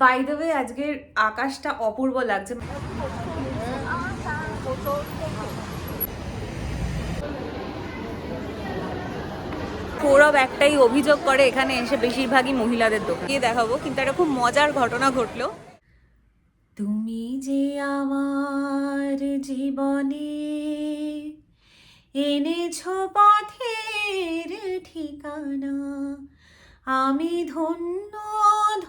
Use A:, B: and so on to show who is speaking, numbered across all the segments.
A: By the way আজকের আকাশটা অপূর্ব লাগছে। সৌরভ একটাই অভিযোগ করে এখানে এসে বেশিরভাগই মহিলাদের দোকান। গিয়ে দেখাবো কিন্তু একটা খুব মজার ঘটনা ঘটলো। তুমি যে আমার জীবনে এনেছ পথের ঠিকানা আমি ধন্য ধন্য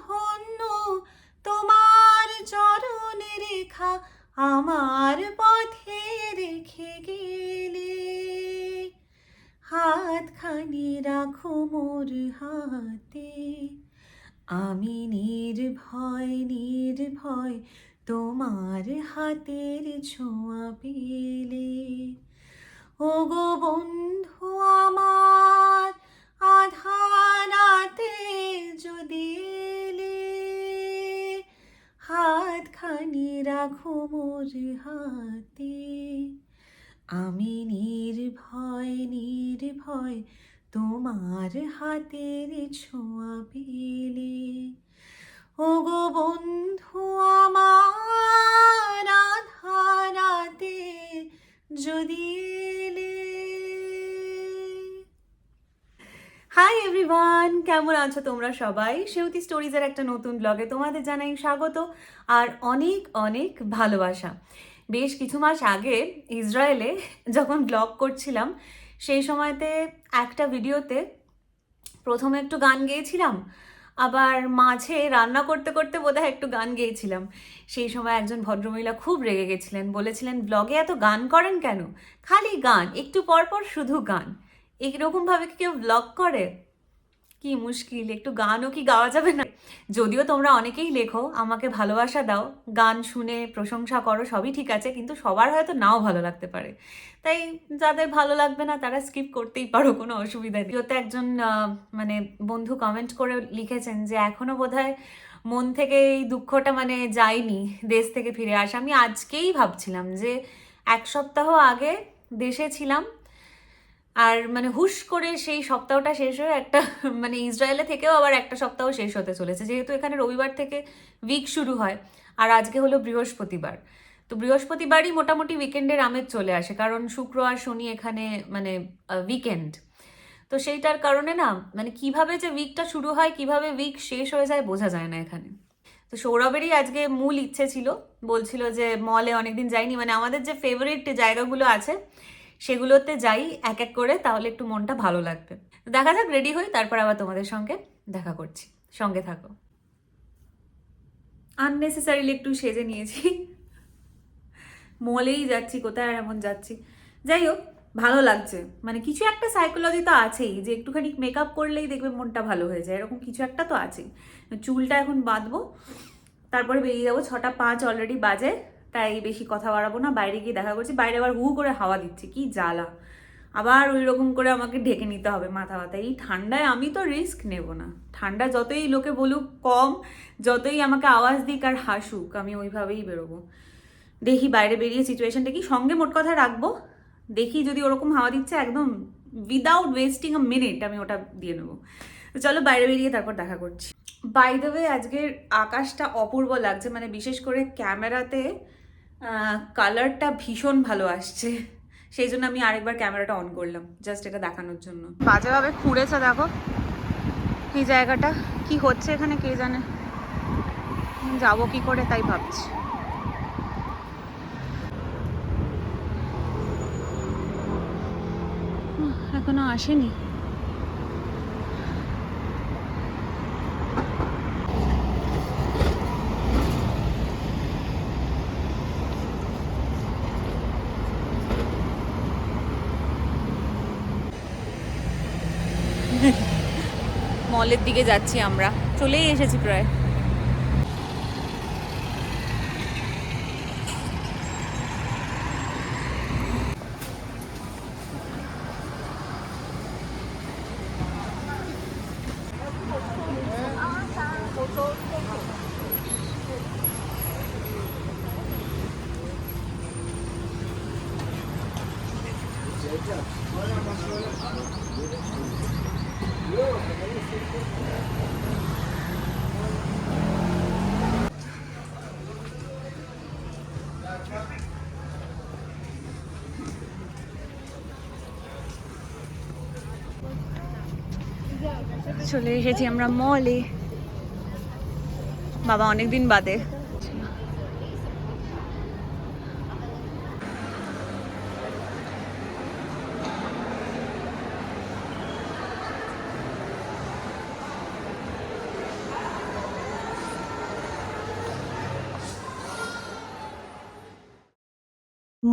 A: আমার পথে রেখে গেলে হাতখানি রাখো মোর হাতে। আমি নির্ভয় নির্ভয় তোমার হাতের ছোঁয়া পেলে। ও গো বন্ধু রাখো মোর হাতে। আমি নির্ভয় নির্ভয় তোমার হাতের ছোঁয়া পেলে। ও গো বন্ধু আমার আধারাতে যদি হাই এভরিওয়ান কেমন আছো তোমরা সবাই? সেউতি স্টোরিজের একটা নতুন ব্লগে তোমাদের জানাই স্বাগত আর অনেক অনেক ভালোবাসা। বেশ কিছু মাস আগে ইসরায়েলে যখন ব্লগ করছিলাম, সেই সময়তে একটা ভিডিওতে প্রথমে একটু গান গেয়েছিলাম, আবার মাঝে রান্না করতে করতে বোধহয় একটু গান গেয়েছিলাম। সেই সময় একজন ভদ্রমহিলা খুব রেগে গেছিলেন, বলেছিলেন ব্লগে এত গান করেন কেন? খালি গান, একটু পর পর শুধু গান। এইরকমভাবে কি কেউ ব্লগ করে? কি মুশকিল, একটু গানও কি গাওয়া যাবে না? যদিও তোমরা অনেকেই লেখো, আমাকে ভালোবাসা দাও, গান শুনে প্রশংসা করো, সবই ঠিক আছে, কিন্তু সবার হয়তো নাও ভালো লাগতে পারে। তাই যাদের ভালো লাগবে না, তারা স্কিপ করতেই পারো, কোনো অসুবিধা নেই। ওতে একজন মানে বন্ধু কমেন্ট করে লিখেছেন যে, এখনও বোধহয় মন থেকে এই দুঃখটা মানে যায়নি, দেশ থেকে ফিরে আসা। আমি আজকেই ভাবছিলাম যে, এক সপ্তাহ আগে দেশে ছিলাম আর মানে হুশ করে সেই সপ্তাহটা শেষ হয়ে একটা মানে ইসরায়েলে থেকেও আবার একটা সপ্তাহ শেষ হতে চলেছে। যেহেতু এখানে রবিবার থেকে উইক শুরু হয়, আর আজকে হলো বৃহস্পতিবার। তো বৃহস্পতিবারই মোটামুটি উইকেন্ডের আমেজ চলে আসে, কারণ শুক্র আর শনি এখানে মানে উইকেন্ড তো সেইটার কারণে না মানে কীভাবে যে উইকটা শুরু হয়, কীভাবে উইক শেষ হয়ে যায় বোঝা যায় না এখানে। তো সৌরভেরই আজকে মূল ইচ্ছে ছিল, বলছিল যে মলে অনেকদিন যাইনি মানে আমাদের যে ফেভারিট জায়গাগুলো আছে সেগুলোতে যাই এক এক করে, তাহলে একটু মনটা ভালো লাগবে। দেখা যাক রেডি হই, তারপর আবার তোমাদের সঙ্গে দেখা করছি। সঙ্গে থাকো। আননেসেসারিলি একটু সেজে নিয়েছি। মলেই যাচ্ছি, কোথায় আর এমন যাচ্ছি? যাই হোক, ভালো লাগছে। মানে কিছু একটা সাইকোলজি তো আছেই, যে একটুখানি মেকআপ করলেই দেখবে মনটা ভালো হয়ে যায়। এরকম কিছু একটা তো আছেই। চুলটা এখন বাঁধবো, তারপরে বেরিয়ে যাব, ছটা পাঁচ অলরেডি বাজে। তাই বেশি কথা বাড়াবো না, বাইরে গিয়ে দেখা করছি, বাইরে আবার হু করে হাওয়া দিচ্ছে, কি জ্বালা। আবার ওই রকম করে আমাকে ঢেকে নিতে হবে মাথা ব্যথা। এই ঠান্ডায় আমি তো রিস্ক নেব না। ঠান্ডা যতই লোকে বলুক কম, যতই আমাকে আওয়াজ দিক আর হাসুক, আমি ওইভাবেই বেরোবো। দেখি বাইরে বেরিয়ে সিচুয়েশনটা কি, সঙ্গে মোট কথা রাখব। দেখি যদি ওরকম হাওয়া দিচ্ছে একদম উইদাউট ওয়েস্টিং আ মিনিট আমি ওটা দিয়ে নেব। চলো বাইরে বেরিয়ে তারপর দেখা করছি। বাই আজকের আকাশটা অপূর্ব লাগছে মানে বিশেষ করে ক্যামেরাতে কালারটা ভীষণ ভালো আসছে। সেই জন্য আমি আরেকবার ক্যামেরাটা অন করলাম জাস্ট এটা দেখানোর জন্য। বাজেভাবে খুঁড়েছে, দেখো। এই জায়গাটা, কি হচ্ছে এখানে কে জানে? যাব কি করে তাই ভাবছি। এখনও আসেনি। মলের দিকে যাচ্ছি আমরা চলেই এসেছি প্রায় Thank you. চলে এসেছি আমরা মলে। বাবা অনেকদিন বাদে।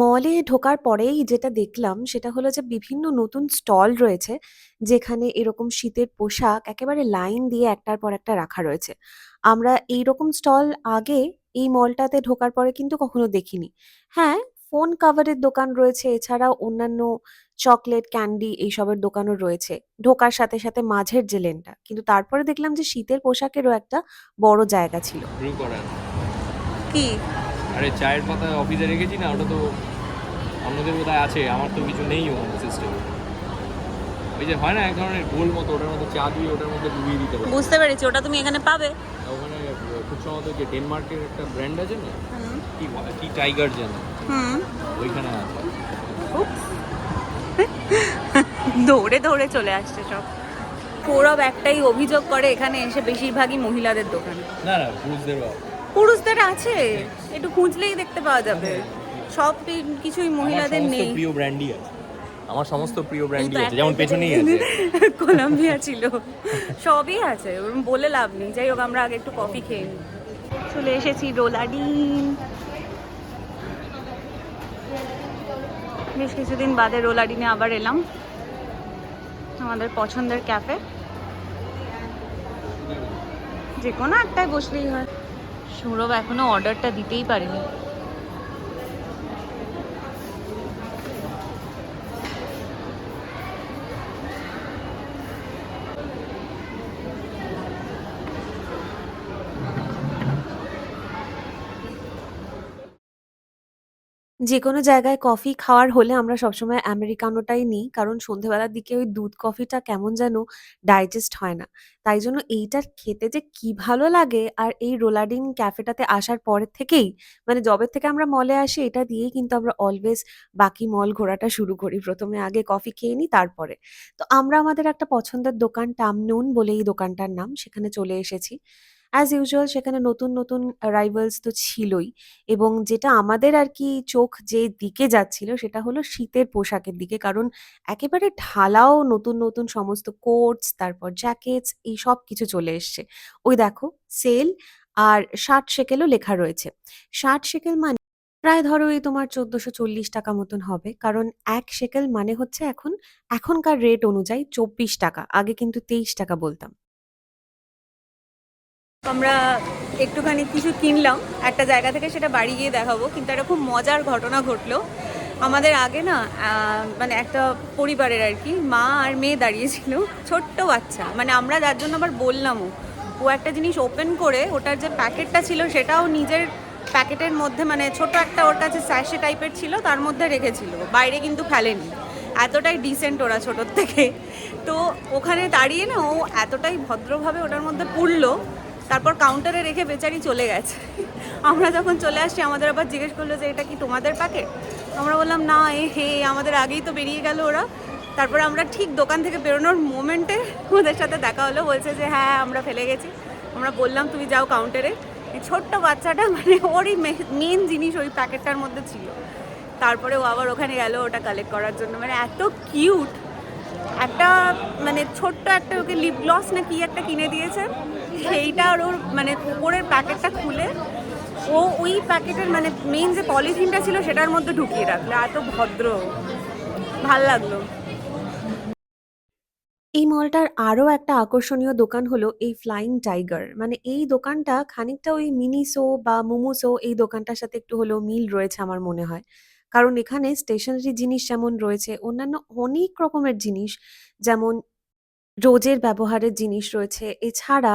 B: মলে ঢোকার পরেই যেটা দেখলাম সেটা হলো যে বিভিন্ন নতুন স্টল রয়েছে যেখানে এরকম শীতের পোশাক একেবারে লাইন দিয়ে একটার পর একটা রাখা রয়েছে। আমরা এইরকম স্টল আগে এই মলটাতে ঢোকার পরে কিন্তু কখনো দেখিনি। হ্যাঁ ফোন কাভারের দোকান রয়েছে এছাড়াও অন্যান্য চকলেট ক্যান্ডি এইসবের দোকানও রয়েছে। ঢোকার সাথে সাথে মাঝের যে লেনটা কিন্তু তারপরে দেখলাম যে শীতের পোশাকেরও একটা বড় জায়গা ছিল।
A: কি?
C: আরে চায়ের পাতা অফিসে রেখেছি না ওটা তো অন্যদের বোধহয় আছে? আমার তো কিছু নেই ওখানে সিস্টেম ওই যে হয় না এক ধরনের গোল মতো ওটার মধ্যে চা দিয়ে ওটার মধ্যে ডুবিয়ে দিতে পারে।
A: বুঝতে পেরেছি ওটা তুমি এখানে পাবে।
C: ওখানে খুব সম্ভবত যে ডেনমার্কের একটা ব্র্যান্ড আছে না? কি বলে- কি টাইগার যেন। ওইখানে আছে।
A: দৌড়ে দৌড়ে চলে আসছে সব। সৌরভ একটাই অভিযোগ করে এখানে এসে বেশিরভাগই মহিলাদের দোকান।
C: না না পুরুষদের
A: পুরুষদের আছে? একটু খুঁজলেই দেখতে পাওয়া যাবে। সব কিছুই মহিলাদের নেই।
C: প্রিয় ব্র্যান্ডই আছে। আমার সমস্ত প্রিয় ব্র্যান্ডই আছে যেমন পেছনেই আছে।
A: কলম্বিয়া ছিল। সবই আছে বলে লাভ নেই। যাই হোক আমরা আগে একটু কফি খেয়ে চলে এসেছি রোলাডিন বেশ কিছুদিন বাদে রোলাডিনে আবার এলাম। আমাদের পছন্দের ক্যাফে যে কোনো একটাই বসলেই হয়। সৌরভ এখনও অর্ডারটা দিতেই পারেনি।
B: যে কোনো জায়গায় কফি খাওয়ার হলে আমরা সবসময় আমেরিকানোটাই নিই। কারণ সন্ধেবেলার দিকে ওই দুধ কফিটা কেমন যেন ডাইজেস্ট হয় না। তাই জন্য এইটার খেতে যে কি ভালো লাগে আর এই রোলাডিন ক্যাফেটাতে আসার পরের থেকেই মানে যবে থেকে আমরা মলে আসি, এটা দিয়েই কিন্তু আমরা অলওয়েজ বাকি মল ঘোরাটা শুরু করি। প্রথমে আগে কফি খেয়ে নিই, তারপরে। তো আমরা আমাদের একটা পছন্দের দোকান টামনুন বলে এই দোকানটার নাম, সেখানে চলে এসেছি। অ্যাজ ইউজুয়াল সেখানে নতুন নতুন অ্যারাইভালস তো ছিলই। এবং যেটা আমাদের আর কি চোখ যে দিকে যাচ্ছিল, সেটা হলো শীতের পোশাকের দিকে। কারণ একেবারে ঢালাও নতুন নতুন সমস্ত কোটস তারপর জ্যাকেটস এই সব কিছু চলে এসছে। ওই দেখো সেল আর ষাট সেকেলও লেখা রয়েছে। ষাট সেকেল মানে প্রায় ধরো এই তোমার চোদ্দশো চল্লিশ টাকা মতন হবে। কারণ এক সেকেল মানে হচ্ছে এখন, এখনকার রেট অনুযায়ী চব্বিশ টাকা, আগে কিন্তু তেইশ টাকা বলতাম।
A: আমরা একটুখানি কিছু কিনলাম, একটা জায়গা থেকে সেটা বাড়ি গিয়ে দেখাবো, কিন্তু একটা খুব মজার ঘটনা ঘটলো। আমাদের আগে না মানে একটা পরিবারের আর কি, মা আর মেয়ে দাঁড়িয়েছিল, ছোট্ট বাচ্চা। মানে আমরা যার জন্য আবার বললামও, ও একটা জিনিস ওপেন করে, ওটার যে প্যাকেটটা ছিল সেটাও নিজের প্যাকেটের মধ্যে মানে ছোট একটা ওর কাছে স্যাশে টাইপের ছিল, তার মধ্যে রেখেছিল। বাইরে কিন্তু ফেলেনি। এতটাই ডিসেন্ট ওরা ছোটোর থেকে। তো ওখানে দাঁড়িয়ে না, ও এতটাই ভদ্রভাবে ওটার মধ্যে পুড়লো তারপর কাউন্টারে রেখে বেচারি চলে গেছে। আমরা যখন চলে আসছি, আমাদের আবার জিজ্ঞেস করল যে, এটা কি তোমাদের প্যাকেট আমরা বললাম, না, এ, হে, আমাদের আগেই তো বেরিয়ে গেল ওরা। তারপরে আমরা ঠিক দোকান থেকে বেরোনোর মোমেন্টে ওদের সাথে দেখা হলো, বলছে যে হ্যাঁ আমরা ফেলে গেছি। আমরা বললাম, তুমি যাও কাউন্টারে এই ছোট্ট বাচ্চাটা মানে ওরই মেন জিনিস ওই প্যাকেটটার মধ্যে ছিল। তারপরে ও আবার ওখানে গেল ওটা কালেক্ট করার জন্য। মানে এত কিউট একটা মানে ছোট্ট একটা ওকে লিপ গ্লস না কি একটা কিনে দিয়েছে। সেইটা আর ওর মানে উপরের প্যাকেটটা খুলে, ও ওই প্যাকেটের মানে মেইন যে পলিথিনটা ছিল সেটার মধ্যে ঢুকিয়ে রাখল। এত ভদ্র, ভালো লাগল।
B: এই মলটার আরও একটা আকর্ষণীয় দোকান হলো এই ফ্লাইং টাইগার মানে এই দোকানটা খানিকটা ওই মিনিসো বা মোমোসো এই দোকানটার সাথে একটু হলেও মিল রয়েছে আমার মনে হয়। কারণ এখানে স্টেশনারি জিনিস যেমন রয়েছে, অন্যান্য অনেক রকমের জিনিস, যেমন রোজের ব্যবহারের জিনিস রয়েছে। এছাড়া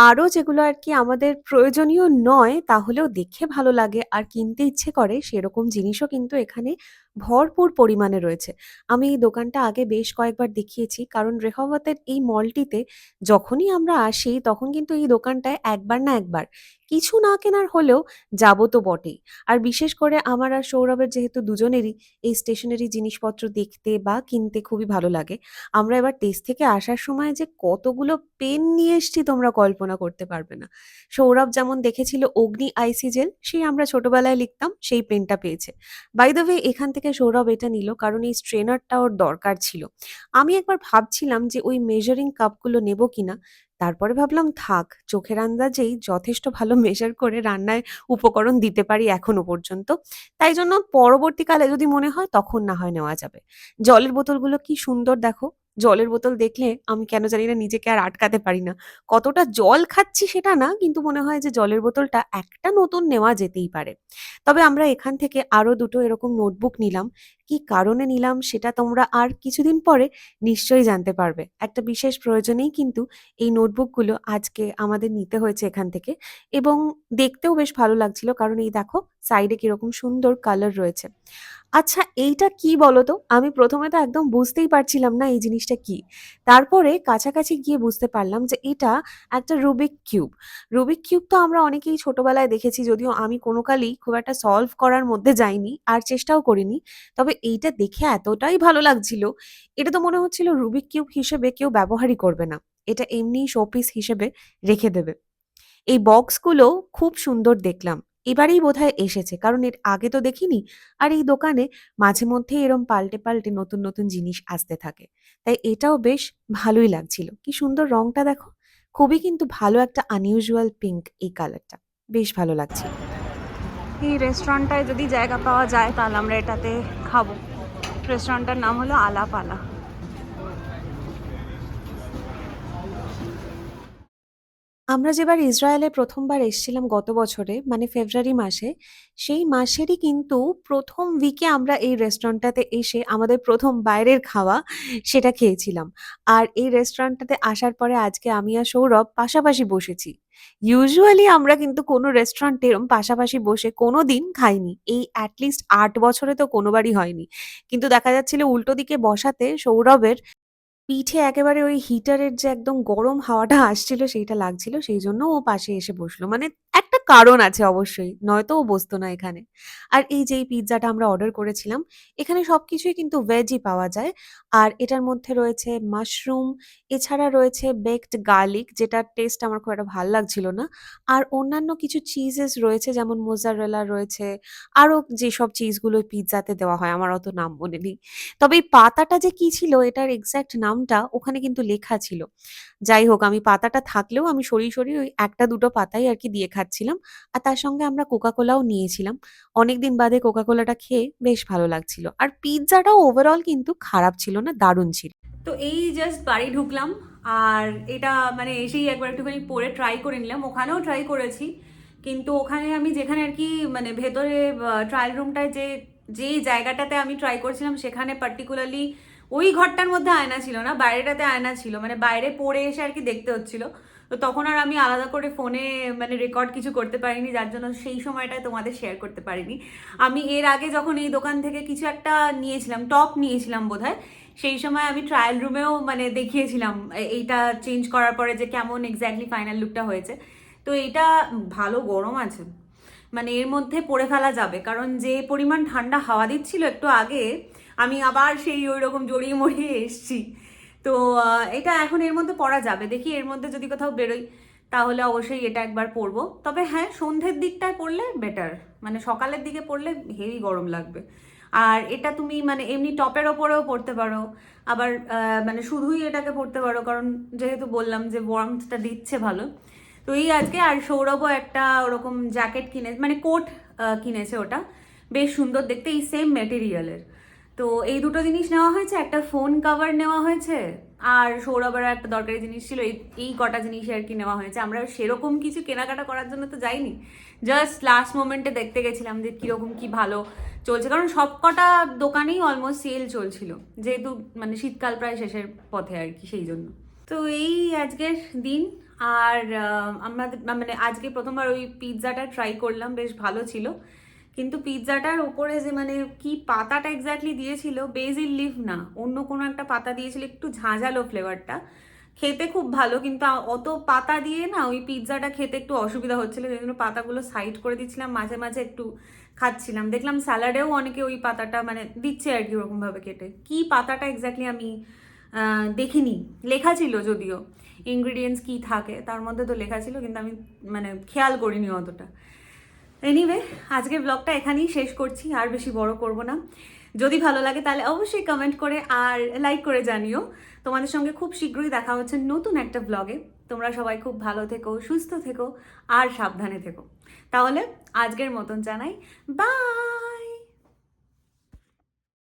B: আরও যেগুলো আর কি আমাদের প্রয়োজনীয় নয়, তাহলেও দেখে ভালো লাগে আর কিনতে ইচ্ছে করে, সেরকম জিনিসও কিন্তু এখানে ভরপুর পরিমাণে রয়েছে। আমি এই দোকানটা আগে বেশ কয়েকবার দেখিয়েছি কারণ রেহবতের এই মলটিতে যখনই আমরা আসি তখন কিন্তু এই দোকানটায় একবার না একবার কিছু না কেনার হলেও যাব তো বটেই। আর বিশেষ করে আমার আর সৌরভের যেহেতু দুজনেরই এই স্টেশনারি জিনিসপত্র দেখতে বা কিনতে খুবই ভালো লাগে। আমরা এবার টেস্ট থেকে আসার সময় যে কতগুলো পেন নিয়ে এসছি তোমরা কল্পনা করতে পারবে না। সৌরভ যেমন দেখেছিল অগ্নি আইসি জেল, সেই আমরা ছোটবেলায় লিখতাম সেই পেনটা পেয়েছে। বাই দ্য ওয়ে এখান থেকে সৌরভ এটা নিল কারণ এই স্ট্রেনারটা ওর দরকার ছিল। আমি একবার ভাবছিলাম যে ওই মেজারিং কাপগুলো নেব কিনা। তারপরে ভাবলাম থাক, চোখের আন্দাজেই যথেষ্ট ভালো মেজার করে রান্নায় উপকরণ দিতে পারি এখনও পর্যন্ত। তাই জন্য পরবর্তীকালে যদি মনে হয় তখন না হয় নেওয়া যাবে। জলের বোতলগুলো কি সুন্দর দেখো। জলের বোতল দেখলে আমি কেন জানি না নিজেকে আর আটকাতে পারি না। কতটা জল খাচ্ছি সেটা না, কিন্তু মনে হয় যে জলের বোতলটা একটা নতুন নেওয়া যেতেই পারে। তবে আমরা এখান থেকে আরও দুটো এরকম নোটবুক নিলাম। কি কারণে নিলাম সেটা তোমরা আর কিছুদিন পরে নিশ্চয়ই জানতে পারবে। একটা বিশেষ প্রয়োজনেই কিন্তু এই নোটবুকগুলো আজকে আমাদের নিতে হয়েছে এখান থেকে এবং দেখতেও বেশ ভালো লাগছিল কারণ এই দেখো, সাইডে কীরকম সুন্দর কালার রয়েছে। আচ্ছা এইটা কি বলো তো? আমি প্রথমে তো একদম বুঝতেই পারছিলাম না এই জিনিসটা কি। তারপরে কাছাকাছি গিয়ে বুঝতে পারলাম যে এটা একটা রুবিক কিউব। রুবিক কিউব তো আমরা অনেকেই ছোটবেলায় দেখেছি যদিও আমি কোনো কালই খুব একটা সলভ করার মধ্যে যাইনি আর চেষ্টাও করিনি। তবে এইটা দেখে এতটাই ভালো লাগছিল, এটা তো মনে হচ্ছিল রুবিক কিউব হিসেবে কেউ ব্যবহারই করবে না। এটা এমনি শোপিস হিসেবে রেখে দেবে। এই বক্সগুলো খুব সুন্দর দেখলাম। এবারেই বোধহয় এসেছে কারণ এর আগে তো দেখিনি। আর এই দোকানে মাঝে মধ্যেই এরম পাল্টে, পাল্টে নতুন, নতুন জিনিস আসতে থাকে। তাই এটাও বেশ ভালোই লাগছিল। কি সুন্দর রংটা দেখো। খুবই কিন্তু ভালো একটা unusual পিঙ্ক এই কালারটা। বেশ ভালো লাগছে
A: এই রেস্টুরেন্টটায় যদি জায়গা পাওয়া যায় তাহলে আমরা এটাতে খাব রেস্টুরেন্টটার নাম হলো আলাপালা
B: আমরা যেবার ইসরায়েলে প্রথমবার এসেছিলাম গত বছরে মানে ফেব্রুয়ারি মাসে, সেই মাসেরই কিন্তু ১ম উইকে আমরা এই রেস্টুরেন্টটাতে এসে আমাদের ১ম বাইরের খাওয়া সেটা খেয়েছিলাম। আর এই রেস্টুরেন্টটাতে আসার পরে আজকে আমি আর সৌরভ পাশাপাশি বসেছি। ইউজুয়ালি আমরা কিন্তু কোনো রেস্টুরেন্টে এরম পাশাপাশি বসে কোনোদিন খাইনি। এই এট লিস্ট ৮ বছরে তো কোনোবারই হয়নি। কিন্তু দেখা যাচ্ছিল উল্টো দিকে বসাতে সৌরভের পিঠে একেবারে ওই হিটারের যে একদম গরম হাওয়াটা আসছিল, সেইটা লাগছিল, সেই জন্য ও পাশে এসে বসল। মানে একটা কারণ আছে অবশ্যই। নয়তো ও বসতো না এখানে। আর এই যে এই পিজ্জাটা আমরা অর্ডার করেছিলাম, এখানে সবকিছুই কিন্তু ভেজই পাওয়া যায়। আর এটার মধ্যে রয়েছে মাশরুম, এছাড়া রয়েছে বেকড গার্লিক যেটার টেস্ট আমার খুব একটা ভালো লাগছিল না। আর অন্যান্য কিছু চিজেস রয়েছে যেমন মোজারেলা রয়েছে, আরও যেসব চিজগুলো পিৎজাতে দেওয়া হয় আমার অত নাম মনে নেই। তবে এই পাতাটা যে কি ছিল এটার এক্স্যাক্ট নামটা ওখানে কিন্তু লেখা ছিল। যাই হোক আমি পাতাটা থাকলেও আমি সরিয়ে, সরিয়ে ওই একটা দুটো পাতাই আর কি দিয়ে খাচ্ছিলাম। আর তার সঙ্গে আমরা কোকা কোলাও নিয়েছিলাম। অনেকদিন বাদে কোকা কোলাটা খেয়ে বেশ ভালো লাগছিল। আর পিজ্জাটাও ওভারঅল কিন্তু খারাপ ছিল না, দারুণ ছিল।
A: তো এই জাস্ট বাড়ি ঢুকলাম আর এটা মানে এসেই একবার একটুখানি পরে ট্রাই করে নিলাম ওখানেও ট্রাই করেছি কিন্তু ওখানে আমি যেখানে আর কি মানে ভেতরে ট্রায়াল রুমটায় যে যেই জায়গাটাতে আমি ট্রাই করছিলাম সেখানে পার্টিকুলারলি ওই ঘরটার মধ্যে আয়না ছিল না, বাইরেটাতে আয়না ছিল মানে বাইরে পড়ে এসে আর কি দেখতে হচ্ছিল। তো তখন আর আমি আলাদা করে ফোনে মানে রেকর্ড কিছু করতে পারিনি, যার জন্য সেই সময়টায় তোমাদের শেয়ার করতে পারিনি। আমি এর আগে যখন এই দোকান থেকে কিছু একটা নিয়েছিলাম টপ নিয়েছিলাম বোধহয়, সেই সময় আমি ট্রায়াল রুমেও মানে দেখিয়েছিলাম এইটা চেঞ্জ করার পরে যে কেমন এক্স্যাক্টলি ফাইনাল লুকটা হয়েছে। তো এটা ভালো গরম আছে মানে এর মধ্যে পড়ে ফেলা যাবে, কারণ যে পরিমাণ ঠান্ডা হাওয়া দিচ্ছিল একটু আগে আমি আবার সেই ওই রকম জড়িয়ে মরিয়ে এসছি। তো এটা এখন এর মধ্যে পড়া যাবে। দেখি এর মধ্যে যদি কোথাও বেরোই, তাহলে অবশ্যই এটা একবার পরবো। তবে হ্যাঁ সন্ধ্যের দিকটায় পড়লে বেটার মানে সকালের দিকে পড়লে হেভি গরম লাগবে। আর এটা তুমি মানে এমনি টপের ওপরেও পড়তে পারো। আবার মানে শুধুই এটাকে পড়তে পারো, কারণ যেহেতু বললাম যে ওয়ার্মথটা দিচ্ছে ভালো। তো এই আজকে আর সৌরভও একটা ওরকম জ্যাকেট কিনে মানে কোট কিনেছে ওটা। বেশ সুন্দর, দেখতে এই সেম মেটেরিয়ালের তো এই দুটো জিনিস নেওয়া হয়েছে, একটা ফোন কভার নেওয়া হয়েছে, আর সৌরভের একটা দরকারি জিনিস ছিল, এই এই কটা জিনিস আর কি নেওয়া হয়েছে। আমরা সেরকম কিছু কেনাকাটা করার জন্য তো যাইনি। জাস্ট লাস্ট মোমেন্টে দেখতে গেছিলাম যে কীরকম কি ভালো চলছে, কারণ সব কটা দোকানেই অলমোস্ট সেল চলছিল, যেহেতু মানে শীতকাল প্রায় শেষের পথে আর কি সেই জন্য। তো এই আজকের দিন, আর আমাদের মানে আজকে প্রথমবার ওই পিৎজাটা ট্রাই করলাম, বেশ ভালো ছিল। কিন্তু পিৎজাটার ওপরে যে মানে কি পাতাটা এক্স্যাক্টলি দিয়েছিল বেজিল লিভ না, অন্য কোনো একটা পাতা দিয়েছিল, একটু ঝাঁঝালো ফ্লেভারটা খেতে খুব ভালো, কিন্তু অত পাতা দিয়ে না ওই পিৎজাটা খেতে একটু অসুবিধা হচ্ছিল, সেই জন্য পাতাগুলো সাইড করে দিচ্ছিলাম, মাঝে মাঝে একটু খাচ্ছিলাম। দেখলাম স্যালাডেও অনেকে ওই পাতাটা মানে দিচ্ছে আর কি ওরকমভাবে কেটে কি পাতাটা এক্স্যাক্টলি আমি দেখিনি। লেখা ছিল যদিও। ইনগ্রিডিয়েন্টস কি থাকে, তার মধ্যে তো লেখা ছিল, কিন্তু আমি মানে খেয়াল করিনি অতটা। এনিওয়ে আজকে ব্লগটা এখানেই শেষ করছি, আর বেশি বড় করব না। যদি ভালো লাগে তাহলে অবশ্যই কমেন্ট করে আর লাইক করে জানিও। তোমাদের সঙ্গে খুব শীঘ্রই দেখা হচ্ছে নতুন একটা ব্লগে তোমরা সবাই খুব ভালো থেকো, সুস্থ থেকো, আর সাবধানে থেকো। তাহলে আজকের মতন জানাই। বাই